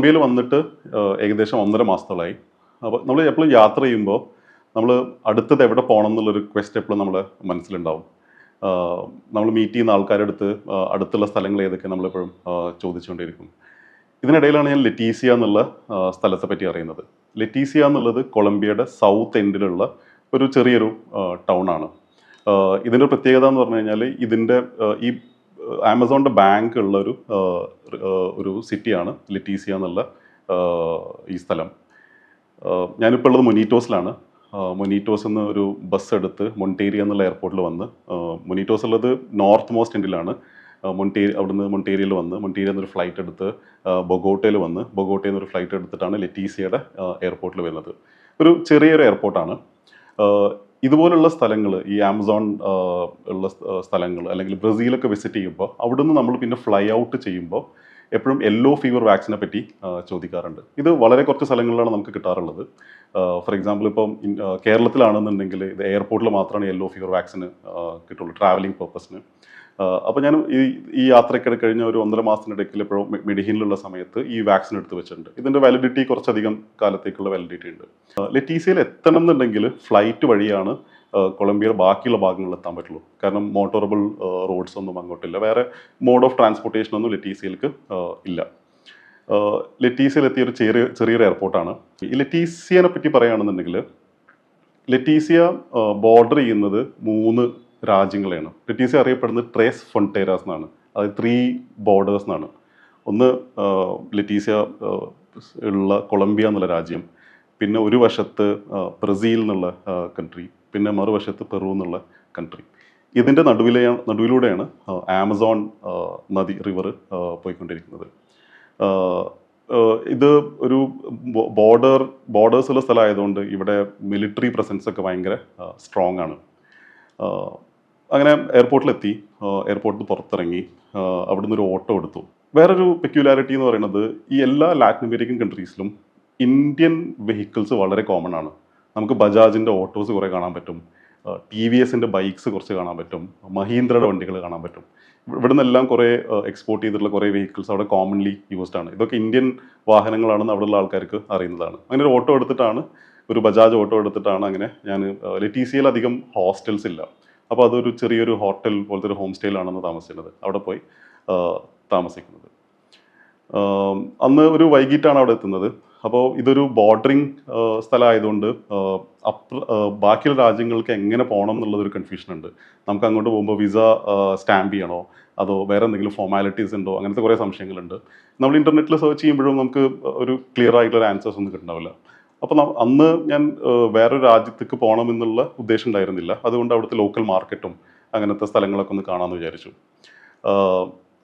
കൊളംബിയയിൽ വന്നിട്ട് ഏകദേശം ഒന്നര മാസത്തോളായി. അപ്പോൾ നമ്മൾ എപ്പോഴും യാത്ര ചെയ്യുമ്പോൾ നമ്മൾ അടുത്തത് എവിടെ പോകണം എന്നുള്ളൊരു ക്വസ്റ്റ് എപ്പോഴും നമ്മൾ മനസ്സിലുണ്ടാവും. നമ്മൾ മീറ്റ് ചെയ്യുന്ന ആൾക്കാരുടെ അടുത്ത് അടുത്തുള്ള സ്ഥലങ്ങൾ ഏതൊക്കെ നമ്മളെപ്പോഴും ചോദിച്ചുകൊണ്ടിരിക്കും. ഇതിനിടയിലാണ് ഞാൻ ലെറ്റീസിയ എന്നുള്ള സ്ഥലത്തെ പറ്റി അറിയുന്നത്. ലെറ്റീസിയ എന്നുള്ളത് കൊളംബിയയുടെ സൗത്ത് എൻഡിലുള്ള ഒരു ചെറിയൊരു ആഹ്, ഇതിന്റെ പ്രത്യേകത എന്ന് പറഞ്ഞു കഴിഞ്ഞാൽ ഇതിന്റെ ഈ ആമസോണിന്റെ ബാങ്ക് ഉള്ള ഒരു ഒരു സിറ്റിയാണ് ലിറ്റീസിയ എന്നുള്ള ഈ സ്ഥലം. ഞാനിപ്പോൾ ഉള്ളത് മൊനീറ്റോസിലാണ്. മൊനീറ്റോസ് എന്ന് ഒരു ബസ് എടുത്ത് മൊണ്ടേരിയ എന്നുള്ള എയർപോർട്ടിൽ വന്ന് മൊനീറ്റോസ് ഉള്ളത് നോർത്ത് മോസ്റ്റ് എൻഡിലാണ്. മൊണ്ടേരി അവിടുന്ന് മൊണ്ടേരിയയിൽ വന്ന് മൊണ്ടേരിയ എന്നൊരു ഫ്ലൈറ്റ് എടുത്ത് ബൊഗോട്ടയിൽ വന്ന് ബൊഗോട്ടയിൽ നിന്നൊരു ഫ്ലൈറ്റ് എടുത്തിട്ടാണ് ലെറ്റീസിയയുടെ എയർപോർട്ടിൽ വരുന്നത്. ഒരു ചെറിയൊരു എയർപോർട്ടാണ്. ഇതുപോലുള്ള സ്ഥലങ്ങൾ ഈ ആമസോൺ ഉള്ള സ്ഥലങ്ങൾ അല്ലെങ്കിൽ ബ്രസീലൊക്കെ വിസിറ്റ് ചെയ്യുമ്പോൾ അവിടുന്ന് നമ്മൾ പിന്നെ ഫ്ലൈ ഔട്ട് ചെയ്യുമ്പോൾ എപ്പോഴും യെല്ലോ ഫീവർ വാക്സിനെ പറ്റി ചോദിക്കാറുണ്ട്. ഇത് വളരെ കുറച്ച് സ്ഥലങ്ങളിലാണ് നമുക്ക് കിട്ടാറുള്ളത്. ഫോർ എക്സാമ്പിൾ ഇപ്പം കേരളത്തിലാണെന്നുണ്ടെങ്കിൽ ഇത് എയർപോർട്ടിൽ മാത്രമാണ് യെല്ലോ ഫീവർ വാക്സിന് കിട്ടുള്ളൂ ട്രാവലിംഗ് പർപ്പസിന് അപ്പോൾ ഞാൻ ഈ ഈ യാത്രയ്ക്കിടെ കഴിഞ്ഞ ഒരു ഒന്നര മാസത്തിനിടയ്ക്ക് എപ്പോഴും മെഡിഹിനിലുള്ള സമയത്ത് ഈ വാക്സിൻ എടുത്ത് വെച്ചിട്ടുണ്ട്. ഇതിന്റെ വാലിഡിറ്റി കുറച്ചധികം കാലത്തേക്കുള്ള വാലിഡിറ്റി ഉണ്ട്. ലെറ്റീസിയയിൽ എത്തണം എന്നുണ്ടെങ്കിൽ ഫ്ലൈറ്റ് വഴിയാണ് കൊളംബിയയുടെ ബാക്കിയുള്ള ഭാഗങ്ങളിൽ എത്താൻ പറ്റുള്ളൂ. കാരണം മോട്ടോറബിൾ റോഡ്സ് ഒന്നും അങ്ങോട്ടില്ല. വേറെ മോഡ് ഓഫ് ട്രാൻസ്പോർട്ടേഷൻ ഒന്നും ലെറ്റീസിയയിലേക്ക് ഇല്ല. ലെറ്റീസിയയിൽ എത്തിയ ഒരു ചെറിയ ചെറിയൊരു എയർപോർട്ടാണ് ഈ ലെറ്റീസിയനെ പറ്റി പറയുകയാണെന്നുണ്ടെങ്കിൽ ലെറ്റീസിയ ബോർഡർ ചെയ്യുന്നത് മൂന്ന് രാജ്യങ്ങളെയാണ്. ബ്രിട്ടീഷ് അറിയപ്പെടുന്നത് ട്രേസ് ഫൊണ്ടേരാസ് എന്നാണ്. അതായത് ത്രീ ബോർഡേഴ്സ് എന്നാണ്. ഒന്ന് ലിറ്റീസിയ ഉള്ള കൊളംബിയ എന്നുള്ള രാജ്യം. പിന്നെ ഒരു വശത്ത് ബ്രസീൽ എന്നുള്ള കൺട്രി പിന്നെ മറുവശത്ത് പെറു എന്നുള്ള കൺട്രി ഇതിന്റെ നടുവിലെ നടുവിലൂടെയാണ് ആമസോൺ നദി റിവർ പോയിക്കൊണ്ടിരിക്കുന്നത്. ഇത് ഒരു ബോർഡർ ബോർഡേഴ്സുള്ള സ്ഥലമായതുകൊണ്ട് ഇവിടെ മിലിറ്ററി പ്രസൻസ് ഒക്കെ ഭയങ്കര സ്ട്രോങ് ആണ്. അങ്ങനെ എയർപോർട്ടിലെത്തി. എയർപോർട്ടിൽ പുറത്തിറങ്ങി. അവിടുന്ന് ഒരു ഓട്ടോ എടുത്തു. വേറൊരു പെക്യുലാരിറ്റി എന്ന് പറയുന്നത് ഈ എല്ലാ ലാറ്റിൻ അമേരിക്കൻ കൺട്രീസിലും ഇന്ത്യൻ വെഹിക്കിൾസ് വളരെ കോമൺ ആണ്. നമുക്ക് ബജാജിന്റെ ഓട്ടോസ് കുറേ കാണാൻ പറ്റും. ടി വി എസിന്റെ ബൈക്സ് കുറച്ച് കാണാൻ പറ്റും. മഹീന്ദ്രയുടെ വണ്ടികൾ കാണാൻ പറ്റും. ഇവിടെ നിന്നെല്ലാം കുറേ എക്സ്പോർട്ട് ചെയ്തിട്ടുള്ള കുറേ വെഹിക്കിൾസ് അവിടെ കോമൺലി യൂസ്ഡ് ആണ്. ഇതൊക്കെ ഇന്ത്യൻ വാഹനങ്ങളാണെന്ന് അവിടെയുള്ള ആൾക്കാർക്ക് അറിയുന്നതാണ്. അങ്ങനെ ഒരു ഓട്ടോ എടുത്തിട്ടാണ് ഒരു ബജാജ് ഓട്ടോ എടുത്തിട്ടാണ് അങ്ങനെ ഞാൻ ലെറ്റീസിയയിൽ അധികം ഹോസ്റ്റൽസ് ഇല്ല. അപ്പോൾ അതൊരു ചെറിയൊരു ഹോട്ടൽ പോലത്തെ ഒരു ഹോം സ്റ്റേയിലാണെന്ന് താമസിക്കുന്നത്. അവിടെ പോയി താമസിക്കുന്നത്. അന്ന് ഒരു വൈകിട്ടാണ് അവിടെ എത്തുന്നത്. അപ്പോൾ ഇതൊരു ബോർഡറിങ് സ്ഥലമായതുകൊണ്ട് അപ്ര ബാക്കിയുള്ള രാജ്യങ്ങൾക്ക് എങ്ങനെ പോകണം എന്നുള്ളതൊരു കൺഫ്യൂഷൻ ഉണ്ട്. നമുക്ക് അങ്ങോട്ട് പോകുമ്പോൾ വിസ സ്റ്റാമ്പ് ചെയ്യണോ? അതോ വേറെ എന്തെങ്കിലും ഫോർമാലിറ്റീസ് ഉണ്ടോ? അങ്ങനത്തെ കുറേ സംശയങ്ങളുണ്ട്. നമ്മൾ ഇന്റർനെറ്റിൽ സെർച്ച് ചെയ്യുമ്പോഴും നമുക്ക് ഒരു ക്ലിയർ ആയിട്ടുള്ള ആൻസേഴ്സ് ഒന്നും കിട്ടുന്നുണ്ടാവില്ല. അപ്പോൾ അന്ന് ഞാൻ വേറൊരു രാജ്യത്തേക്ക് പോകണം എന്നുള്ള ഉദ്ദേശം ഉണ്ടായിരുന്നില്ല. അതുകൊണ്ട് അവിടുത്തെ ലോക്കൽ മാർക്കറ്റും അങ്ങനത്തെ സ്ഥലങ്ങളൊക്കെ ഒന്ന് കാണാമെന്ന് വിചാരിച്ചു.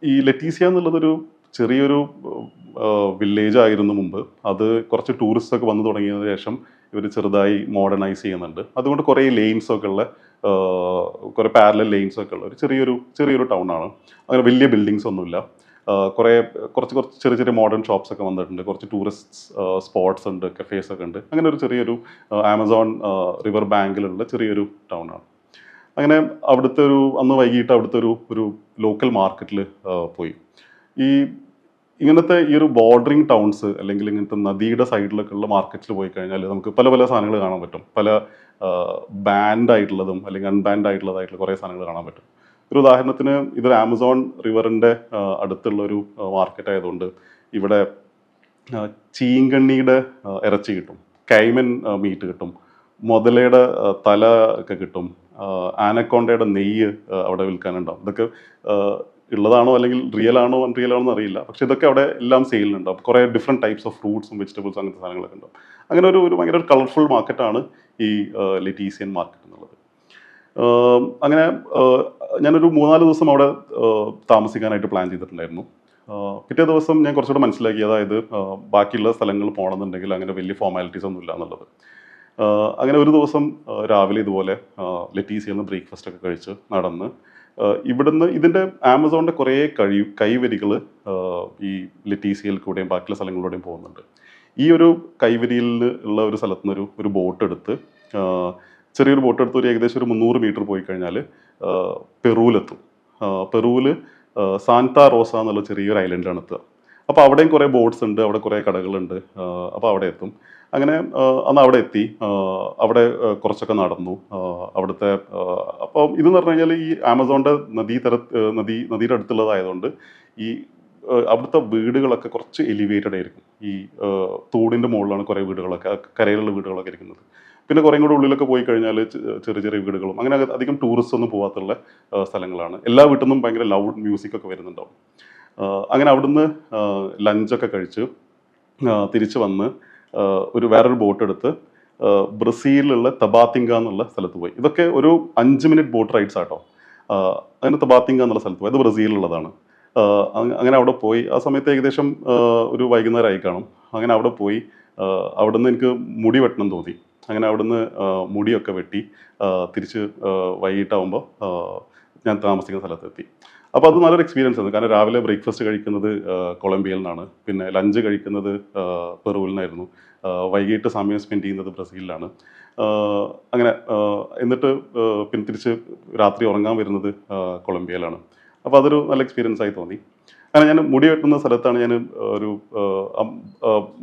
ഈ ലെറ്റീസിയ എന്നുള്ളതൊരു ചെറിയൊരു വില്ലേജ് ആയിരുന്നു മുമ്പ്. അത് കുറച്ച് ടൂറിസ്റ്റ് ഒക്കെ വന്നു തുടങ്ങിയതിന് ശേഷം ഇവർ ചെറുതായി മോഡേണൈസ് ചെയ്യുന്നുണ്ട്. അതുകൊണ്ട് കുറേ ലെയിൻസ് ഒക്കെ ഉള്ള കുറേ പാരലൽ ലെയിൻസ് ഒക്കെ ഉള്ള ഒരു ചെറിയൊരു ചെറിയൊരു ടൗൺ ആണ്. അങ്ങനെ വലിയ ബിൽഡിങ്സ് ഒന്നുമില്ല. കുറേ കുറച്ച് കുറച്ച് ചെറിയ ചെറിയ മോഡേൺ ഷോപ്സ് ഒക്കെ വന്നിട്ടുണ്ട്. കുറച്ച് ടൂറിസ്റ്റ് സ്പോട്ട്സ് ഉണ്ട് കഫേസ് ഒക്കെ ഉണ്ട്. അങ്ങനെ ഒരു ചെറിയൊരു ആമസോൺ റിവർ ബാങ്കിലുള്ള ചെറിയൊരു ടൗൺ ആണ്. അങ്ങനെ അവിടുത്തെ ഒരു അന്ന് വൈകിട്ട് അവിടുത്തെ ഒരു ഒരു ലോക്കൽ മാർക്കറ്റിൽ പോയി. ഈ ഇങ്ങനത്തെ ഈ ഒരു ബോർഡറിങ് ടൗൺസ് അല്ലെങ്കിൽ ഇങ്ങനത്തെ നദിയുടെ സൈഡിലൊക്കെ ഉള്ള മാർക്കറ്റിൽ പോയി കഴിഞ്ഞാൽ നമുക്ക് പല പല സാധനങ്ങൾ കാണാൻ പറ്റും. പല ബാൻഡായിട്ടുള്ളതും അല്ലെങ്കിൽ അൺബാൻഡായിട്ടുള്ളതായിട്ടുള്ള കുറേ സാധനങ്ങൾ കാണാൻ പറ്റും. ഒരു ഉദാഹരണത്തിന് ഇതൊരു ആമസോൺ റിവറിന്റെ അടുത്തുള്ള ഒരു മാർക്കറ്റ് ആയതുകൊണ്ട് ഇവിടെ ചീങ്കണ്ണിയുടെ ഇറച്ചി കിട്ടും കൈമൻ മീറ്റ് കിട്ടും മുതലയുടെ തല ഒക്കെ കിട്ടും ആനക്കോണ്ടയുടെ നെയ്യ് അവിടെ വിൽക്കാനുണ്ടാവും. ഇതൊക്കെ ഉള്ളതാണോ അല്ലെങ്കിൽ റിയൽ ആണോ അൺറിയൽ ആണോ അറിയില്ല. പക്ഷെ ഇതൊക്കെ അവിടെ എല്ലാം സെയിലുണ്ടാവും കുറേ ഡിഫറെന്റ് ടൈപ്സ് ഓഫ് ഫ്രൂട്ട്സും വെജിറ്റബിൾസും അങ്ങനത്തെ സാധനങ്ങളൊക്കെ ഉണ്ടാവും. അങ്ങനെ ഒരു ഒരു ഭയങ്കര ഒരു കളർഫുൾ മാർക്കറ്റാണ് ഈ ലിറ്റീസിയൻ മാർക്കറ്റ് എന്നുള്ളത്. അങ്ങനെ ഞാനൊരു മൂന്നാൽ ദിവസം അവിടെ താമസിക്കാനായിട്ട് പ്ലാൻ ചെയ്തിട്ടുണ്ടായിരുന്നു. പിറ്റേ ദിവസം ഞാൻ കുറച്ചുകൂടെ മനസ്സിലാക്കി അതായത് ബാക്കിയുള്ള സ്ഥലങ്ങൾ പോകണമെന്നുണ്ടെങ്കിൽ അങ്ങനെ വലിയ ഫോർമാലിറ്റീസ് ഒന്നും ഇല്ല എന്നുള്ളത്. അങ്ങനെ ഒരു ദിവസം രാവിലെ ഇതുപോലെ ലെറ്റീസിയിൽ നിന്ന് ബ്രേക്ക്ഫാസ്റ്റ് ഒക്കെ കഴിച്ച് നടന്ന് ഇവിടുന്ന് ഇതിന്റെ ആമസോണിന്റെ കുറേ കഴി കൈവരികൾ ഈ ലെറ്റീസിയിൽ കൂടെയും ബാക്കിയുള്ള സ്ഥലങ്ങളിലൂടെയും പോകുന്നുണ്ട്. ഈ ഒരു കൈവരിയിൽ ഉള്ള ഒരു സ്ഥലത്തുനിന്ന് ഒരു ഒരു ബോട്ട് എടുത്ത് ചെറിയൊരു ബോട്ട് എടുത്ത് ഒരു ഏകദേശം ഒരു മുന്നൂറ് മീറ്റർ പോയി കഴിഞ്ഞാൽ പെറുവിലെത്തും പെറുവിൽ സാന്താ റോസ എന്നുള്ള ചെറിയൊരു ഐലൻഡാണ് എത്തുക അപ്പോൾ അവിടെയും കുറേ ബോട്ട്സ് ഉണ്ട് അവിടെ കുറേ കടകളുണ്ട് അപ്പോൾ അവിടെ എത്തും. അങ്ങനെ അന്ന് അവിടെ എത്തി അവിടെ കുറച്ചൊക്കെ നടന്നു അവിടുത്തെ അപ്പം ഇതെന്ന് പറഞ്ഞു കഴിഞ്ഞാൽ ഈ ആമസോണിന്റെ നദീ തര നദി നദിയുടെ അടുത്തുള്ളതായതുകൊണ്ട് ഈ അവിടുത്തെ വീടുകളൊക്കെ കുറച്ച് എലിവേറ്റഡ് ആയിരിക്കും. ഈ തോടിന്റെ മുകളിലാണ് കുറേ വീടുകളൊക്കെ കരയിലുള്ള വീടുകളൊക്കെ ഇരിക്കുന്നത്. പിന്നെ കുറേ കൂടെ ഉള്ളിലൊക്കെ പോയി കഴിഞ്ഞാൽ ചെറിയ ചെറിയ വീടുകളും അങ്ങനെ അധികം ടൂറിസ്റ്റ് ഒന്നും പോകാത്തുള്ള സ്ഥലങ്ങളാണ്. എല്ലാ വീട്ടിൽ നിന്നും ഭയങ്കര ലൗഡ് മ്യൂസിക് ഒക്കെ വരുന്നുണ്ടാവും. അങ്ങനെ അവിടുന്ന് ലഞ്ചൊക്കെ കഴിച്ച് തിരിച്ചു വന്ന് ഒരു വേറൊരു ബോട്ട് എടുത്ത് ബ്രസീലിലുള്ള തബാത്തിങ്ക എന്നുള്ള സ്ഥലത്ത് പോയി. ഇതൊക്കെ ഒരു അഞ്ച് മിനിറ്റ് ബോട്ട് റൈഡ്സ് ആട്ടോ. അങ്ങനെ തബാത്തിങ്ക എന്നുള്ള സ്ഥലത്ത് പോയി. അത് ബ്രസീലിലുള്ളതാണ്. അങ്ങനെ അവിടെ പോയി. ആ സമയത്ത് ഏകദേശം ഒരു വൈകുന്നേരമായി കാണും. അങ്ങനെ അവിടെ പോയി. അവിടെ അവിടുന്ന് എനിക്ക് മുടി വെട്ടണം തോന്നി. അങ്ങനെ അവിടുന്ന് മുടിയൊക്കെ വെട്ടി തിരിച്ച് വൈകിട്ടാവുമ്പോൾ ഞാൻ താമസിക്കുന്ന സ്ഥലത്തെത്തി. അപ്പോൾ അത് നല്ലൊരു എക്സ്പീരിയൻസ് ആയിരുന്നു. കാരണം രാവിലെ ബ്രേക്ക്ഫാസ്റ്റ് കഴിക്കുന്നത് കൊളംബിയയിൽ നിന്നാണ്. പിന്നെ ലഞ്ച് കഴിക്കുന്നത് പെറുവിൽ നിന്നായിരുന്നു. വൈകിട്ട് സമയം സ്പെൻഡ് ചെയ്യുന്നത് ബ്രസീലിലാണ്. അങ്ങനെ എന്നിട്ട് പിന്നെ തിരിച്ച് രാത്രി ഉറങ്ങാൻ വരുന്നത് കൊളംബിയയിലാണ്. അപ്പോൾ അതൊരു നല്ല എക്സ്പീരിയൻസ് ആയി തോന്നി. അങ്ങനെ ഞാൻ മുടി വെട്ടുന്ന സ്ഥലത്താണ് ഞാൻ ഒരു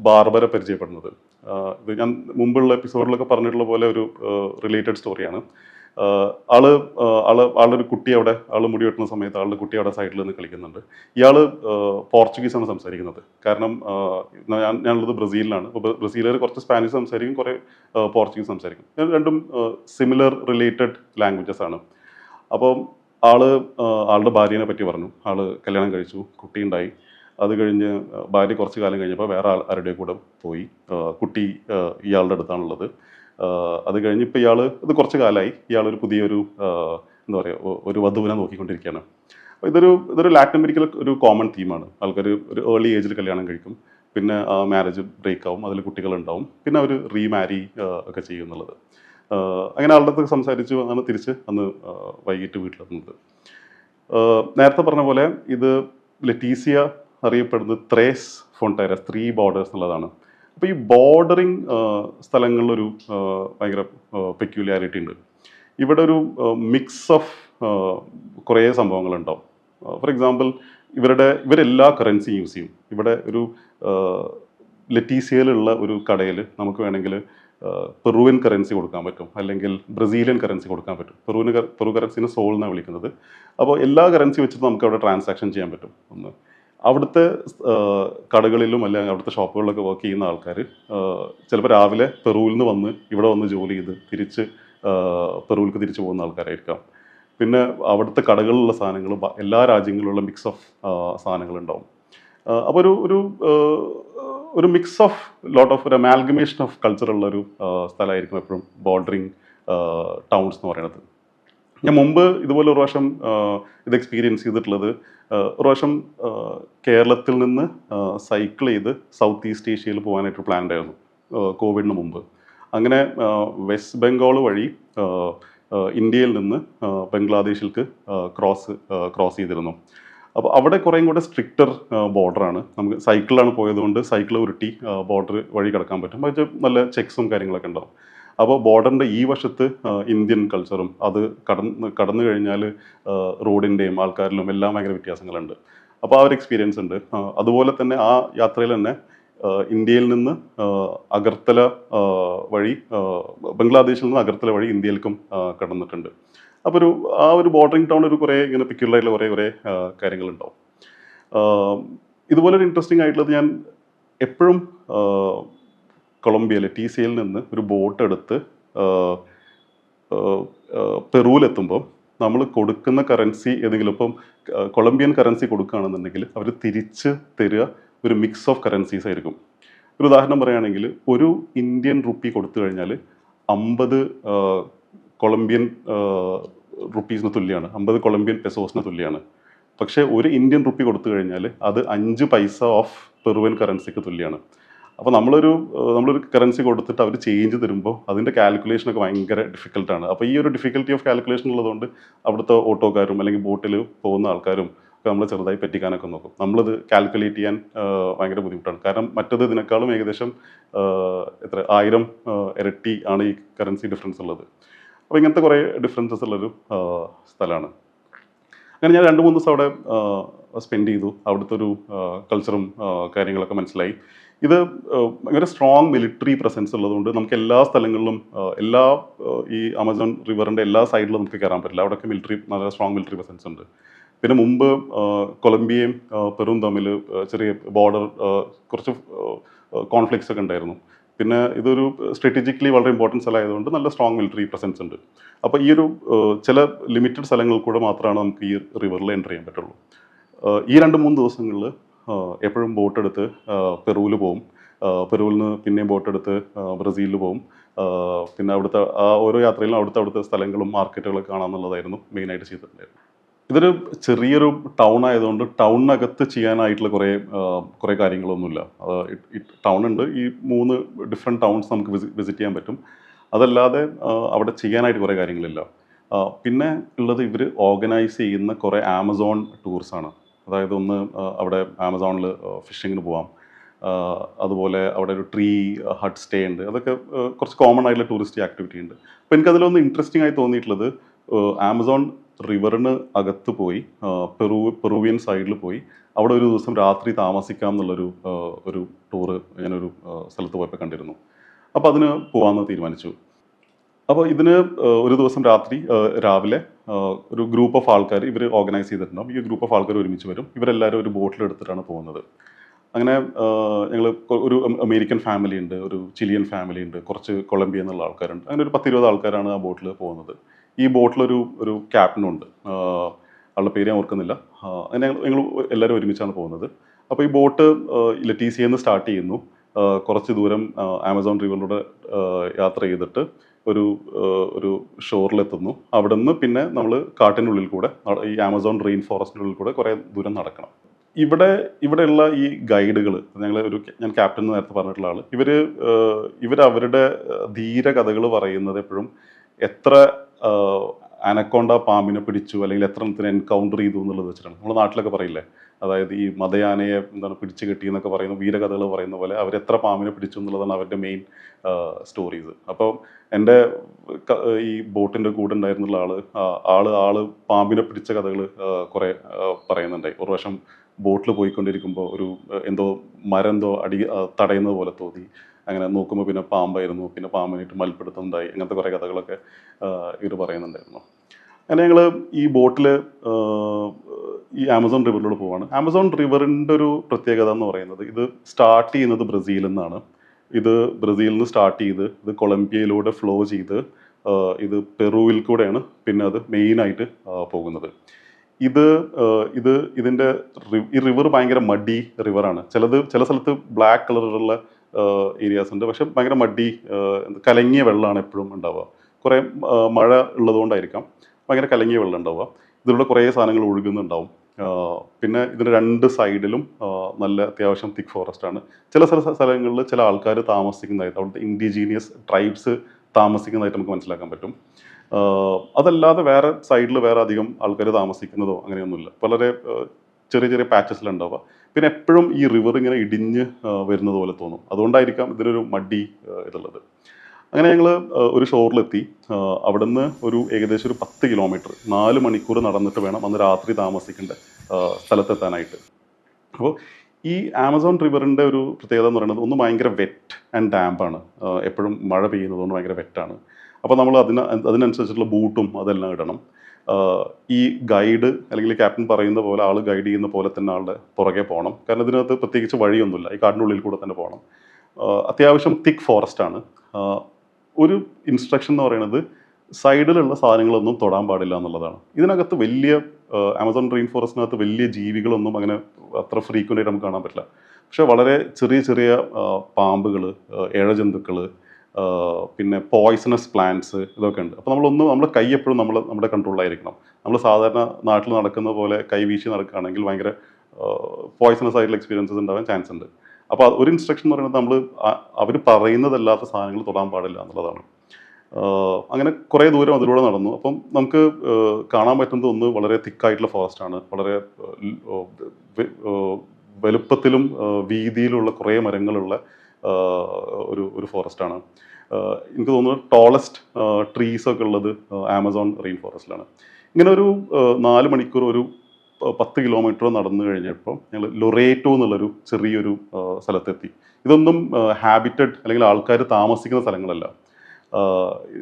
ബാർബറെ പരിചയപ്പെടുന്നത്. ഇത് ഞാൻ മുമ്പുള്ള എപ്പിസോഡിലൊക്കെ പറഞ്ഞിട്ടുള്ള പോലെ ഒരു റിലേറ്റഡ് സ്റ്റോറിയാണ്. ആൾ ആൾ ആളുടെ ഒരു കുട്ടി അവിടെ ആൾ മുടി വെട്ടുന്ന സമയത്ത് ആളുടെ കുട്ടി അവിടെ സൈഡിൽ നിന്ന് കളിക്കുന്നുണ്ട്. ഇയാൾ പോർച്ചുഗീസ് ആണ് സംസാരിക്കുന്നത്. കാരണം ഞാൻ ഞാനുള്ളത് ബ്രസീലിലാണ്. അപ്പോൾ ബ്രസീലുകാർ കുറച്ച് സ്പാനിഷ് സംസാരിക്കും കുറേ പോർച്ചുഗീസ് സംസാരിക്കും. രണ്ടും സിമിലർ റിലേറ്റഡ് ലാംഗ്വേജസ് ആണ്. അപ്പം ആൾ ആളുടെ ഭാര്യനെ പറ്റി പറഞ്ഞു. ആൾ കല്യാണം കഴിച്ചു കുട്ടി ഉണ്ടായി അത് കഴിഞ്ഞ് ഭാര്യ കുറച്ച് കാലം കഴിഞ്ഞപ്പോൾ വേറെ ആൾ ആരുടെ കൂടെ പോയി. കുട്ടി ഇയാളുടെ അടുത്താണുള്ളത്. അത് കഴിഞ്ഞ് ഇപ്പോൾ ഇയാൾ ഇത് കുറച്ച് കാലമായി. ഇയാളൊരു പുതിയൊരു എന്താ പറയുക ഒരു വധുവിനെ നോക്കിക്കൊണ്ടിരിക്കുകയാണ്. അപ്പോൾ ഇതൊരു ഇതൊരു ലാറ്റിൻ അമേരിക്കൽ ഒരു കോമൺ തീമാണ് ആൾക്കാർ ഒരു ഏർലി ഏജിൽ കല്യാണം കഴിക്കും. പിന്നെ മാരേജ് ബ്രേക്ക് ആവും. അതിൽ കുട്ടികളുണ്ടാവും. പിന്നെ അവർ റീമാരി ഒക്കെ ചെയ്യും എന്നുള്ളത്. ആഹ് അങ്ങനെ ആളുടെ അടുത്ത് സംസാരിച്ചു അങ്ങനെ തിരിച്ച് അന്ന് വൈകിട്ട് വീട്ടിലെത്തുന്നത്. നേരത്തെ പറഞ്ഞ പോലെ ഇത് ലെറ്റീസിയ അറിയപ്പെടുന്നത് ത്രേസ് ഫോണ്ടൈര ത്രീ ബോർഡേഴ്സ് എന്നുള്ളതാണ്. അപ്പോൾ ഈ ബോർഡറിങ് സ്ഥലങ്ങളിലൊരു ഭയങ്കര പെക്യുലാരിറ്റി ഉണ്ട്. ഇവിടെ ഒരു മിക്സ് ഓഫ് കുറേ സംഭവങ്ങളുണ്ടാവും. ഫോർ എക്സാമ്പിൾ ഇവരുടെ ഇവരെല്ലാ കറൻസി യൂസ് ചെയ്യും. ഇവിടെ ഒരു ലെറ്റീസിയയിലുള്ള ഒരു കടയിൽ നമുക്ക് വേണമെങ്കിൽ പെറുവിൻ കറൻസി കൊടുക്കാൻ പറ്റും അല്ലെങ്കിൽ ബ്രസീലിയൻ കറൻസി കൊടുക്കാൻ പറ്റും. പെറുവിന് പെറു കറൻസിനെ സോൾ എന്നാണ് വിളിക്കുന്നത്. അപ്പോൾ എല്ലാ കറൻസി വെച്ചിട്ട് നമുക്ക് അവിടെ ട്രാൻസാക്ഷൻ ചെയ്യാൻ പറ്റും. ഒന്ന് അവിടുത്തെ കടകളിലും അല്ലെങ്കിൽ അവിടുത്തെ ഷോപ്പുകളിലൊക്കെ വർക്ക് ചെയ്യുന്ന ആൾക്കാർ ചിലപ്പോൾ രാവിലെ പെറുവിൽ നിന്ന് വന്ന് ഇവിടെ വന്ന് ജോലി ചെയ്ത് തിരിച്ച് പെറുവിൽക്ക് തിരിച്ചു പോകുന്ന ആൾക്കാരായിരിക്കാം. പിന്നെ അവിടുത്തെ കടകളിലുള്ള സാധനങ്ങൾ എല്ലാ രാജ്യങ്ങളിലുള്ള മിക്സ് ഓഫ് സാധനങ്ങളുണ്ടാവും. അപ്പോൾ ഒരു ഒരു ഒരു മിക്സ് ഓഫ് ലോട്ട് ഓഫ് ഒരു അമാൽഗമേഷൻ ഓഫ് കൾച്ചറുള്ള ഒരു സ്ഥലമായിരിക്കും എപ്പോഴും ബോർഡറിങ് ടൗൺസ് എന്ന് പറയുന്നത്. ഞാൻ മുമ്പ് ഇതുപോലെ ഒരു പ്രാവശ്യം ഇത് എക്സ്പീരിയൻസ് ചെയ്തിട്ടുള്ളത് ഒരു പ്രാവശ്യം കേരളത്തിൽ നിന്ന് സൈക്കിൾ ചെയ്ത് സൗത്ത് ഈസ്റ്റ് ഏഷ്യയിൽ പോകാനായിട്ട് പ്ലാൻ ഉണ്ടായിരുന്നു കോവിഡിന് മുമ്പ്. അങ്ങനെ വെസ്റ്റ് ബംഗാൾ വഴി ഇന്ത്യയിൽ നിന്ന് ബംഗ്ലാദേശിലേക്ക് ക്രോസ് ക്രോസ് ചെയ്തിരുന്നു. അപ്പോൾ അവിടെ കുറേയും കൂടെ സ്ട്രിക്റ്റർ ബോർഡറാണ്. നമുക്ക് സൈക്കിളിലാണ് പോയതുകൊണ്ട് സൈക്കിൾ ഉരുട്ടി ബോർഡർ വഴി കിടക്കാൻ പറ്റും. പക്ഷേ നല്ല ചെക്സും കാര്യങ്ങളൊക്കെ ഉണ്ടാവും. അപ്പോൾ ബോർഡറിന്റെ ഈ വശത്ത് ഇന്ത്യൻ കൾച്ചറും അത് കടന്ന് കടന്നു കഴിഞ്ഞാൽ റോഡിന്റെയും ആൾക്കാരിലും എല്ലാം ഭയങ്കര വ്യത്യാസങ്ങളുണ്ട്. അപ്പോൾ ആ ഒരു എക്സ്പീരിയൻസ് ഉണ്ട്. അതുപോലെ തന്നെ ആ യാത്രയിൽ തന്നെ ഇന്ത്യയിൽ നിന്ന് അഗർത്തല വഴി ബംഗ്ലാദേശിൽ നിന്ന് അഗർത്തല വഴി ഇന്ത്യയിലേക്കും കടന്നിട്ടുണ്ട്. അപ്പോൾ ഒരു ആ ഒരു ബോർഡറിങ് ടൗൺ ഒരു കുറേ ഇങ്ങനെ ആയിട്ടുള്ള കുറേ കുറേ കാര്യങ്ങളുണ്ടാവും. ഇതുപോലെ ഒരു ഇൻട്രസ്റ്റിംഗ് ആയിട്ടുള്ളത് ഞാൻ എപ്പോഴും കൊളംബിയയിലെ ടി സിയിൽ നിന്ന് ഒരു ബോട്ട് എടുത്ത് പെറുവിലെത്തുമ്പോൾ നമ്മൾ കൊടുക്കുന്ന കറൻസി ഏതെങ്കിലും ഇപ്പം കൊളംബിയൻ കറൻസി കൊടുക്കുകയാണെന്നുണ്ടെങ്കിൽ അവർ തിരിച്ച് തരിക ഒരു മിക്സ് ഓഫ് കറൻസീസ് ആയിരിക്കും. ഒരു ഉദാഹരണം പറയുകയാണെങ്കിൽ ഒരു ഇന്ത്യൻ റുപ്പി കൊടുത്തു കഴിഞ്ഞാൽ അമ്പത് കൊളംബിയൻ റുപ്പീസിന് തുല്യമാണ് അമ്പത് കൊളംബിയൻ പെസോസിന് തുല്യമാണ് പക്ഷേ ഒരു ഇന്ത്യൻ റുപ്പി കൊടുത്തു കഴിഞ്ഞാൽ അത് അഞ്ച് പൈസ ഓഫ് പെറുവൻ കറൻസിക്ക് തുല്യമാണ് അപ്പോൾ നമ്മളൊരു നമ്മളൊരു കറൻസി കൊടുത്തിട്ട് അവർ ചേഞ്ച് തരുമ്പോൾ അതിന്റെ കാൽക്കുലേഷനൊക്കെ ഭയങ്കര ഡിഫിക്കൽട്ടാണ് അപ്പോൾ ഈ ഒരു ഡിഫിക്കൽറ്റി ഓഫ് കാൽക്കുലേഷൻ ഉള്ളതുകൊണ്ട് അവിടുത്തെ ഓട്ടോക്കാരും അല്ലെങ്കിൽ ബോട്ടിൽ പോകുന്ന ആൾക്കാരും ഒക്കെ നമ്മൾ ചെറുതായി പറ്റിക്കാനൊക്കെ നോക്കും. നമ്മളത് കാൽക്കുലേറ്റ് ചെയ്യാൻ ഭയങ്കര ബുദ്ധിമുട്ടാണ്. കാരണം മറ്റത് ഇതിനേക്കാളും ഏകദേശം എത്ര? ആയിരം ഇരട്ടി ആണ് ഈ കറൻസി ഡിഫറൻസ് ഉള്ളത്. അപ്പോൾ ഇങ്ങനത്തെ കുറേ ഡിഫറൻസസ് ഉള്ളൊരു സ്ഥലമാണ് അങ്ങനെ ഞാൻ രണ്ട് മൂന്ന് ദിവസം അവിടെ സ്പെൻഡ് ചെയ്തു. അവിടുത്തെ ഒരു കൾച്ചറും കാര്യങ്ങളൊക്കെ മനസ്സിലായി. ഇത് ഭയങ്കര സ്ട്രോങ് മിലിറ്ററി പ്രസൻസ് ഉള്ളതുകൊണ്ട് നമുക്ക് എല്ലാ സ്ഥലങ്ങളിലും എല്ലാ ഈ ആമസോൺ റിവറിന്റെ എല്ലാ സൈഡിലും നമുക്ക് കയറാൻ പറ്റില്ല. അവിടെയൊക്കെ മിലിറ്ററി നല്ല സ്ട്രോങ് മിലിറ്ററി പ്രസൻസ് ഉണ്ട്. പിന്നെ മുമ്പ് കൊളംബിയയും പെറും തമ്മിൽ ചെറിയ ബോർഡർ കുറച്ച് കോൺഫ്ലിക്ട്സ് ഒക്കെ ഉണ്ടായിരുന്നു. പിന്നെ ഇതൊരു സ്ട്രാറ്റജിക്കലി വളരെ ഇമ്പോർട്ടന്റ് സ്ഥലമായതുകൊണ്ട് നല്ല സ്ട്രോങ് മിലിറ്ററി പ്രസൻസ് ഉണ്ട്. അപ്പോൾ ഈ ഒരു ചില ലിമിറ്റഡ് സ്ഥലങ്ങളിൽ കൂടെ മാത്രമാണ് നമുക്ക് ഈ റിവറിൽ എന്റർ ചെയ്യാൻ പറ്റുള്ളൂ. ഈ രണ്ട് മൂന്ന് ദിവസങ്ങളിൽ എപ്പോഴും ബോട്ട് എടുത്ത് പെറുവിൽ പോവും. പെറുവിൽ നിന്ന് പിന്നെയും ബോട്ട് എടുത്ത് ബ്രസീലിൽ പോവും. പിന്നെ അവിടുത്തെ ആ ഓരോ യാത്രയിലും അവിടുത്തെ അവിടുത്തെ സ്ഥലങ്ങളും മാർക്കറ്റുകളൊക്കെ കാണാമെന്നുള്ളതായിരുന്നു മെയിനായിട്ട് ചെയ്തിട്ടുണ്ടായിരുന്നു ഇതൊരു ചെറിയൊരു ടൗൺ ആയതുകൊണ്ട് ടൗണിനകത്ത് ചെയ്യാനായിട്ടുള്ള കുറേ കുറേ കാര്യങ്ങളൊന്നുമില്ല. ടൗൺ ഉണ്ട്. ഈ മൂന്ന് ഡിഫറെന്റ് ടൗൺസ് നമുക്ക് വിസിറ്റ് ചെയ്യാൻ പറ്റും. അതല്ലാതെ അവിടെ ചെയ്യാനായിട്ട് കുറേ കാര്യങ്ങളില്ല. പിന്നെ ഉള്ളത് ഇവർ ഓർഗനൈസ് ചെയ്യുന്ന കുറേ ആമസോൺ ടൂർസാണ് അതായത് ഒന്ന് അവിടെ ആമസോണിൽ ഫിഷിങ്ങിന് പോവാം. അതുപോലെ അവിടെ ഒരു ട്രീ ഹട്ട് സ്റ്റേ ഉണ്ട്. അതൊക്കെ കുറച്ച് കോമൺ ആയിട്ടുള്ള ടൂറിസ്റ്റ് ആക്ടിവിറ്റി ഉണ്ട്. അപ്പോൾ എനിക്കതിലൊന്ന് ഇൻട്രസ്റ്റിംഗ് ആയി തോന്നിയിട്ടുള്ളത് ആമസോൺ റിവറിന് അകത്ത് പോയി പെറു പെറുവിയൻ സൈഡിൽ പോയി. അവിടെ ഒരു ദിവസം രാത്രി താമസിക്കാം എന്നുള്ളൊരു ഒരു ടൂറ് ഞാനൊരു സ്ഥലത്ത് പോയപ്പോൾ കണ്ടിരുന്നു. അപ്പോൾ അതിന് പോകാമെന്ന് തീരുമാനിച്ചു. അപ്പോൾ ഇതിന് ഒരു ദിവസം രാത്രി രാവിലെ ഒരു ഗ്രൂപ്പ് ഓഫ് ആൾക്കാർ ഇവർ ഓർഗനൈസ് ചെയ്തിട്ടുണ്ടാവും. ഈ ഗ്രൂപ്പ് ഓഫ് ആൾക്കാർ ഒരുമിച്ച് വരും. ഇവരെല്ലാവരും ഒരു ബോട്ടിൽ എടുത്തിട്ടാണ് പോകുന്നത്. അങ്ങനെ ഞങ്ങൾ ഒരു അമേരിക്കൻ ഫാമിലി ഉണ്ട് ഒരു ചിലിയൻ ഫാമിലി ഉണ്ട് കുറച്ച് കൊളംബിയ എന്നുള്ള ആൾക്കാരുണ്ട്. അങ്ങനെ ഒരു പത്തിരുപത് ആൾക്കാരാണ് ആ ബോട്ടിൽ പോകുന്നത്. ഈ ബോട്ടിലൊരു ഒരു ക്യാപ്റ്റനുണ്ട്. ആളുടെ പേര് ഞാൻ ഓർക്കുന്നില്ല. അങ്ങനെ ഞങ്ങൾ എല്ലാവരും ഒരുമിച്ചാണ് പോകുന്നത്. അപ്പോൾ ഈ ബോട്ട് ലറ്റീസിയിൽ നിന്ന് സ്റ്റാർട്ട് ചെയ്യുന്നു. കുറച്ച് ദൂരം ആമസോൺ റിവറിലൂടെ യാത്ര ചെയ്തിട്ട് ഒരു ഒരു ഷോറിലെത്തുന്നു. അവിടെ നിന്ന് പിന്നെ നമ്മൾ കാട്ടിനുള്ളിൽ കൂടെ ഈ ആമസോൺ റെയിൻ ഫോറസ്റ്റിനുള്ളിൽ കൂടെ കുറേ ദൂരം നടക്കണം. ഇവിടെ ഇവിടെയുള്ള ഈ ഗൈഡുകൾ ഞങ്ങൾ ഒരു ഞാൻ ക്യാപ്റ്റൻ എന്ന് നേരത്തെ പറഞ്ഞിട്ടുള്ള ആൾ ഇവർ ഇവർ അവരുടെ കഥകൾ പറയുന്നത് എപ്പോഴും എത്ര അനക്കോണ്ട പാമ്പിനെ പിടിച്ചു അല്ലെങ്കിൽ എത്ര എൻകൗണ്ടർ ചെയ്തു എന്നുള്ളത് വെച്ചിട്ടാണ്. നമ്മുടെ നാട്ടിലൊക്കെ പറയില്ലേ? അതായത് ഈ മതയാനയെ എന്താണ് പിടിച്ചു കിട്ടി എന്നൊക്കെ പറയുന്ന വീരകഥകൾ പറയുന്ന പോലെ അവർ എത്ര പാമ്പിനെ പിടിച്ചു എന്നുള്ളതാണ് അവരുടെ മെയിൻ സ്റ്റോറീസ് അപ്പോൾ എന്റെ ഈ ബോട്ടിന്റെ കൂടെ ഉണ്ടായിരുന്നുള്ള ആൾ ആൾ ആൾ പാമ്പിനെ പിടിച്ച കഥകൾ കുറേ പറയുന്നുണ്ടായി. ഒരു വർഷം ബോട്ടിൽ പോയിക്കൊണ്ടിരിക്കുമ്പോൾ ഒരു എന്തോ മരം എന്തോ അടി തടയുന്നത് പോലെ തോന്നി. അങ്ങനെ നോക്കുമ്പോൾ പിന്നെ പാമ്പായിരുന്നു പിന്നെ പാമ്പിനായിട്ട് മൽപ്പിടുത്തം ഉണ്ടായി അങ്ങനത്തെ കുറേ കഥകളൊക്കെ ഇവർ പറയുന്നുണ്ടായിരുന്നു. അങ്ങനെ ഞങ്ങൾ ഈ ബോട്ടിൽ ഈ ആമസോൺ റിവറിലൂടെ പോവാണ്. ആമസോൺ റിവറിന്റെ ഒരു പ്രത്യേകത എന്ന് പറയുന്നത് ഇത് സ്റ്റാർട്ട് ചെയ്യുന്നത് ബ്രസീലിൽ നിന്നാണ്. ഇത് ബ്രസീലിൽ നിന്ന് സ്റ്റാർട്ട് ചെയ്ത് ഇത് കൊളംബിയയിലൂടെ ഫ്ലോ ചെയ്ത് ഇത് പെറുവിൽ കൂടെയാണ് പിന്നെ അത് മെയിനായിട്ട് പോകുന്നത്. ഇത് ഇത് ഇതിന്റെ ഈ റിവർ ഭയങ്കര മടി റിവറാണ്. ചിലത് ചില സ്ഥലത്ത് ബ്ലാക്ക് കളറുള്ള ഏരിയാസ് ഉണ്ട്. പക്ഷെ ഭയങ്കര മടി കലങ്ങിയ വെള്ളമാണ് എപ്പോഴും ഉണ്ടാവുക. കുറേ മഴ ഉള്ളതുകൊണ്ടായിരിക്കാം ഭയങ്കര കലങ്ങിയ വെള്ളം ഉണ്ടാവുക. ഇതിലൂടെ കുറേ സാധനങ്ങൾ ഒഴുകുന്നുണ്ടാവും. പിന്നെ ഇതിന്റെ രണ്ട് സൈഡിലും നല്ല അത്യാവശ്യം തിക്ക് ഫോറസ്റ്റ് ആണ്. ചില ചില സ്ഥലങ്ങളിൽ ചില ആൾക്കാർ താമസിക്കുന്നതായിട്ട് അവിടുത്തെ ഇൻഡിജീനിയസ് ട്രൈബ്സ് താമസിക്കുന്നതായിട്ട് നമുക്ക് മനസ്സിലാക്കാൻ പറ്റും. അതല്ലാതെ വേറെ സൈഡിൽ വേറെ അധികം ആൾക്കാർ താമസിക്കുന്നതോ അങ്ങനെയൊന്നുമില്ല. വളരെ ചെറിയ ചെറിയ പാച്ചസിലുണ്ടാവുക പിന്നെ എപ്പോഴും ഈ റിവർ ഇങ്ങനെ ഇടിഞ്ഞ് വരുന്നത് പോലെ തോന്നും. അതുകൊണ്ടായിരിക്കാം ഇതിനൊരു മടി ഇതുള്ളത്. അങ്ങനെ ഞങ്ങൾ ഒരു ഷോറിലെത്തി. അവിടുന്ന് ഒരു ഏകദേശം ഒരു പത്ത് കിലോമീറ്റർ നാല് മണിക്കൂർ നടന്നിട്ട് വേണം അന്ന് രാത്രി താമസിക്കേണ്ട സ്ഥലത്തെത്താനായിട്ട്. അപ്പോൾ ഈ ആമസോൺ റിവറിന്റെ ഒരു പ്രത്യേകത എന്ന് പറയുന്നത് ഒന്ന് ഭയങ്കര വെറ്റ് ആൻഡ് ഡാമ്പാണ് എപ്പോഴും മഴ പെയ്യുന്നതുകൊണ്ട് ഭയങ്കര വെറ്റാണ് അപ്പോൾ നമ്മൾ അതിന് അതിനനുസരിച്ചിട്ടുള്ള ബൂട്ടും അതെല്ലാം ഇടണം. ഈ ഗൈഡ് അല്ലെങ്കിൽ ക്യാപ്റ്റൻ പറയുന്ന പോലെ ആൾ ഗൈഡ് ചെയ്യുന്ന പോലെ തന്നെ ആളുടെ പുറകെ പോകണം. കാരണം ഇതിനകത്ത് പ്രത്യേകിച്ച് വഴിയൊന്നുമില്ല. ഈ കാടിനുള്ളിൽ കൂടെ തന്നെ പോകണം. അത്യാവശ്യം തിക്ക് ഫോറസ്റ്റ് ആണ്. ഒരു ഇൻസ്ട്രക്ഷൻ എന്ന് പറയുന്നത് സൈഡിലുള്ള സാധനങ്ങളൊന്നും തൊടാൻ പാടില്ല എന്നുള്ളതാണ്. ഇതിനകത്ത് വലിയ ആമസോൺ റെയിൻ ഫോറസ്റ്റിനകത്ത് വലിയ ജീവികളൊന്നും അങ്ങനെ അത്ര ഫ്രീക്വന്റ് ആയിട്ട് നമുക്ക് കാണാൻ പറ്റില്ല. പക്ഷെ വളരെ ചെറിയ ചെറിയ പാമ്പുകൾ ഏഴജന്തുക്കൾ പിന്നെ പോയ്സണസ് പ്ലാന്റ്സ് ഇതൊക്കെ ഉണ്ട്. അപ്പോൾ നമ്മളൊന്നും നമ്മുടെ കൈ എപ്പോഴും നമ്മൾ നമ്മുടെ കൺട്രോളിലായിരിക്കണം നമ്മൾ സാധാരണ നാട്ടിൽ നടക്കുന്ന പോലെ കൈ വീശി നടക്കുകയാണെങ്കിൽ ഭയങ്കര പോയ്സണസ് ആയിട്ടുള്ള എക്സ്പീരിയൻസസ് ഉണ്ടാവാൻ ചാൻസ് ഉണ്ട്. അപ്പോൾ ഒരു ഇൻസ്ട്രക്ഷൻ എന്ന് പറയുന്നത് നമ്മൾ അവർ പറയുന്നതല്ലാത്ത സാധനങ്ങൾ തൊടാൻ പാടില്ല എന്നുള്ളതാണ്. അങ്ങനെ കുറേ ദൂരം അതിലൂടെ നടന്നു. അപ്പം നമുക്ക് കാണാൻ പറ്റുന്നത് ഒന്ന് വളരെ തിക്കായിട്ടുള്ള ഫോറസ്റ്റ് ആണ്. വളരെ വലുപ്പത്തിലും വീതിയിലുള്ള കുറേ മരങ്ങളുള്ള ഒരു ഒരു ഫോറസ്റ്റ് ആണ് ആഹ് എനിക്ക് തോന്നുന്നു ടോളസ്റ്റ് ട്രീസ് ഒക്കെ ഉള്ളത് ആമസോൺ റെയിൻ ഫോറസ്റ്റിലാണ് ഇങ്ങനെ ഒരു നാല് മണിക്കൂർ ഒരു പത്ത് കിലോമീറ്റർ നടന്നു കഴിഞ്ഞപ്പോൾ ഞങ്ങൾ ലൊറേറ്റോ എന്നുള്ളൊരു ചെറിയൊരു സ്ഥലത്തെത്തി. ഇതൊന്നും ഹാബിറ്റഡ് അല്ലെങ്കിൽ ആൾക്കാർ താമസിക്കുന്ന സ്ഥലങ്ങളല്ല.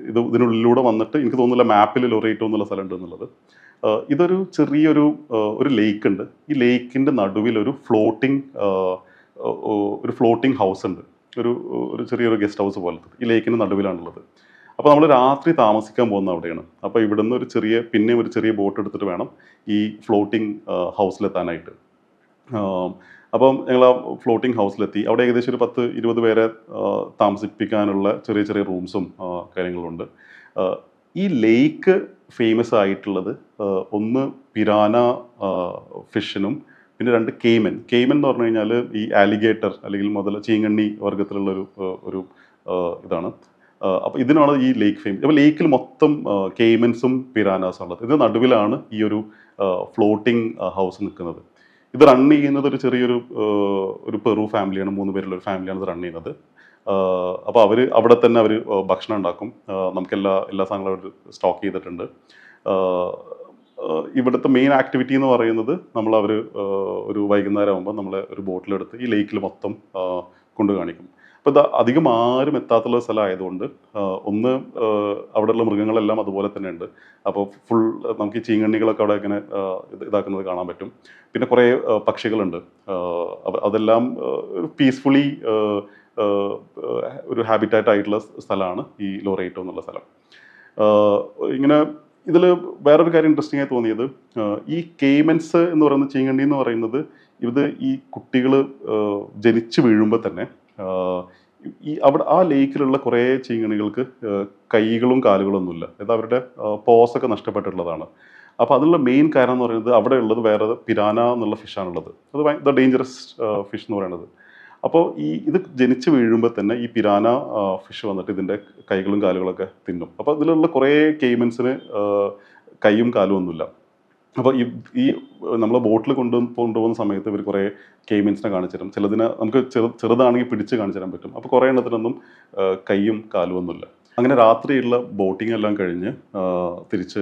ഇത് ഇതിനുള്ളിലൂടെ വന്നിട്ട് എനിക്ക് തോന്നുന്നില്ല മാപ്പിൽ ലൊറേറ്റോ എന്നുള്ള സ്ഥലം ഉണ്ട് എന്നുള്ളത് ഇതൊരു ചെറിയൊരു ഒരു ലേക്ക് ഉണ്ട്. ഈ ലേക്കിന്റെ നടുവിൽ ഒരു ഒരു ഫ്ലോട്ടിങ് ഹൗസ് ഉണ്ട്. ഒരു ഒരു ചെറിയൊരു ഗസ്റ്റ് ഹൗസ് പോലത്തെ ഈ ലേക്കിന്റെ നടുവിലാണുള്ളത്. അപ്പോൾ നമ്മൾ രാത്രി താമസിക്കാൻ പോകുന്ന അവിടെയാണ്. അപ്പോൾ ഇവിടുന്ന് ഒരു ചെറിയ പിന്നെയും ഒരു ചെറിയ ബോട്ട് എടുത്തിട്ട് വേണം ഈ ഫ്ലോട്ടിംഗ് ഹൗസിലെത്താനായിട്ട്. അപ്പം ഞങ്ങൾ ആ ഫ്ലോട്ടിംഗ് ഹൗസിലെത്തി. അവിടെ ഏകദേശം ഒരു പത്ത് ഇരുപത് പേരെ താമസിപ്പിക്കാനുള്ള ചെറിയ ചെറിയ റൂംസും കാര്യങ്ങളുണ്ട്. ഈ ലേക്ക് ഫേമസ് ആയിട്ടുള്ളത് ഒന്ന് പിരാന ഫിഷിനും പിന്നെ രണ്ട് കെയ്മൻ. കെയ്മൻ എന്ന് പറഞ്ഞു കഴിഞ്ഞാൽ ഈ ആലിഗേറ്റർ അല്ലെങ്കിൽ മുതൽ ചീങ്കണ്ണി വർഗത്തിലുള്ള ഒരു ഒരു ഇതാണ്. അപ്പോൾ ഇതിനാണ് ഈ ലേക്ക് ഫെയിം. അപ്പോൾ ലേക്കിൽ മൊത്തം കെയ്മൻസും പിരാനാസും ഉള്ളത്. ഇതിന് നടുവിലാണ് ഈ ഒരു ഫ്ലോട്ടിംഗ് ഹൗസ് നിൽക്കുന്നത്. ഇത് റൺ ചെയ്യുന്നത് ഒരു ചെറിയൊരു ഒരു പെറു ഫാമിലിയാണ്. മൂന്ന് പേരുള്ള ഒരു ഫാമിലിയാണ് ഇത് റൺ ചെയ്യുന്നത്. അപ്പോൾ അവർ അവിടെ തന്നെ അവർ ഭക്ഷണം ഉണ്ടാക്കും. നമുക്കെല്ലാ എല്ലാ സാധനങ്ങളും അവർ സ്റ്റോക്ക് ചെയ്തിട്ടുണ്ട്. ഇവിടുത്തെ മെയിൻ ആക്ടിവിറ്റി എന്ന് പറയുന്നത് നമ്മൾ അവർ ഒരു വൈകുന്നേരം ആകുമ്പോൾ നമ്മളെ ഒരു ബോട്ടിലെടുത്ത് ഈ ലേക്കിൽ മൊത്തം കൊണ്ട് കാണിക്കും. അപ്പോൾ ഇത് അധികം ആരും എത്താത്തുള്ള സ്ഥലമായതുകൊണ്ട് ഒന്ന് അവിടെയുള്ള മൃഗങ്ങളെല്ലാം അതുപോലെ തന്നെ ഉണ്ട്. അപ്പോൾ ഫുൾ നമുക്ക് ഈ ചീങ്കണ്ണികളൊക്കെ അവിടെ ഇങ്ങനെ ഇതാക്കുന്നത് കാണാൻ പറ്റും. പിന്നെ കുറേ പക്ഷികളുണ്ട്. അതെല്ലാം പീസ്ഫുള്ളി ഒരു ഹാബിറ്റാറ്റ് ആയിട്ടുള്ള സ്ഥലമാണ് ഈ ലോറേറ്റോ എന്നുള്ള സ്ഥലം. ഇങ്ങനെ ഇതിൽ വേറൊരു കാര്യം ഇൻട്രസ്റ്റിംഗ് ആയി തോന്നിയത് ഈ കേമൻസ് എന്ന് പറയുന്ന ചീങ്കണ്ടി എന്ന് പറയുന്നത് ഇത് ഈ കുട്ടികൾ ജനിച്ചു വീഴുമ്പോൾ തന്നെ ഈ അവിടെ ആ ലേക്കിലുള്ള കുറേ ചീങ്കണികൾക്ക് കൈകളും കാലുകളും ഒന്നുമില്ല. അതായത് അവരുടെ പോസൊക്കെ നഷ്ടപ്പെട്ടിട്ടുള്ളതാണ്. അപ്പോൾ അതിനുള്ള മെയിൻ കാരണം എന്ന് പറയുന്നത് അവിടെ ഉള്ളത് വേറെ പിരാന എന്നുള്ള ഫിഷാണുള്ളത് അത് ദ ഡേഞ്ചറസ് ഫിഷ് എന്ന് പറയുന്നത്. അപ്പോൾ ഈ ഇത് ജനിച്ച് വീഴുമ്പോൾ തന്നെ ഈ പിരാന ഫിഷ് വന്നിട്ട് ഇതിന്റെ കൈകളും കാലുകളൊക്കെ തിന്നും. അപ്പോൾ ഇതിലുള്ള കുറേ കെയ്മൻസിന് കൈയും കാലും ഒന്നുമില്ല. അപ്പോൾ ഈ ഈ നമ്മൾ ബോട്ടിൽ കൊണ്ടു കൊണ്ടുപോകുന്ന സമയത്ത് ഇവർ കുറേ കെയ്മൻസിനെ കാണിച്ചു തരും. ചിലതിനെ നമുക്ക് ചെറു ചെറുതാണെങ്കിൽ പിടിച്ച് കാണിച്ചു തരാൻ പറ്റും. അപ്പോൾ കുറേ എണ്ണത്തിനൊന്നും കൈയും കാലും ഒന്നുമില്ല. അങ്ങനെ രാത്രിയുള്ള ബോട്ടിംഗ് എല്ലാം കഴിഞ്ഞ് തിരിച്ച്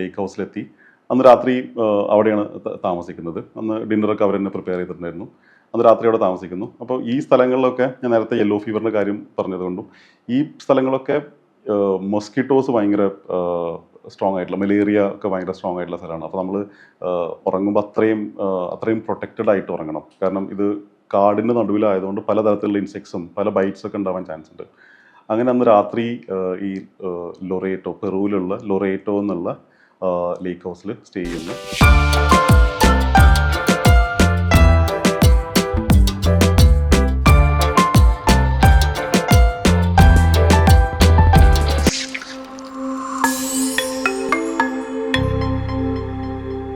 ലേക്ക് ഹൗസിലെത്തി അന്ന് രാത്രി അവിടെയാണ് താമസിക്കുന്നത്. അന്ന് ഡിന്നറൊക്കെ അവർ തന്നെ പ്രിപ്പയർ ചെയ്തിട്ടുണ്ടായിരുന്നു. അന്ന് രാത്രി അവിടെ താമസിക്കുന്നു. അപ്പോൾ ഈ സ്ഥലങ്ങളിലൊക്കെ ഞാൻ നേരത്തെ യെല്ലോ ഫീവറിന്റെ കാര്യം പറഞ്ഞതുകൊണ്ടും ഈ സ്ഥലങ്ങളൊക്കെ മൊസ്കിറ്റോസ് ഭയങ്കര സ്ട്രോങ് ആയിട്ടുള്ള മലേറിയ ഒക്കെ ഭയങ്കര സ്ട്രോങ് ആയിട്ടുള്ള സ്ഥലമാണ്. അപ്പോൾ നമ്മൾ ഉറങ്ങുമ്പോൾ അത്രയും അത്രയും പ്രൊട്ടക്റ്റഡ് ആയിട്ട് ഉറങ്ങണം. കാരണം ഇത് കാടിന്റെ നടുവിലായതുകൊണ്ട് പലതരത്തിലുള്ള ഇൻസെക്ട്സും പല ബൈറ്റ്സ് ഒക്കെ ഉണ്ടാവാൻ ചാൻസ് ഉണ്ട്. അങ്ങനെ അന്ന് രാത്രി ഈ ലൊറേറ്റോ പെറുവിലുള്ള ലൊറേറ്റോ എന്നുള്ള ലേക്ക് ഹൗസിൽ സ്റ്റേ ചെയ്യുന്നു.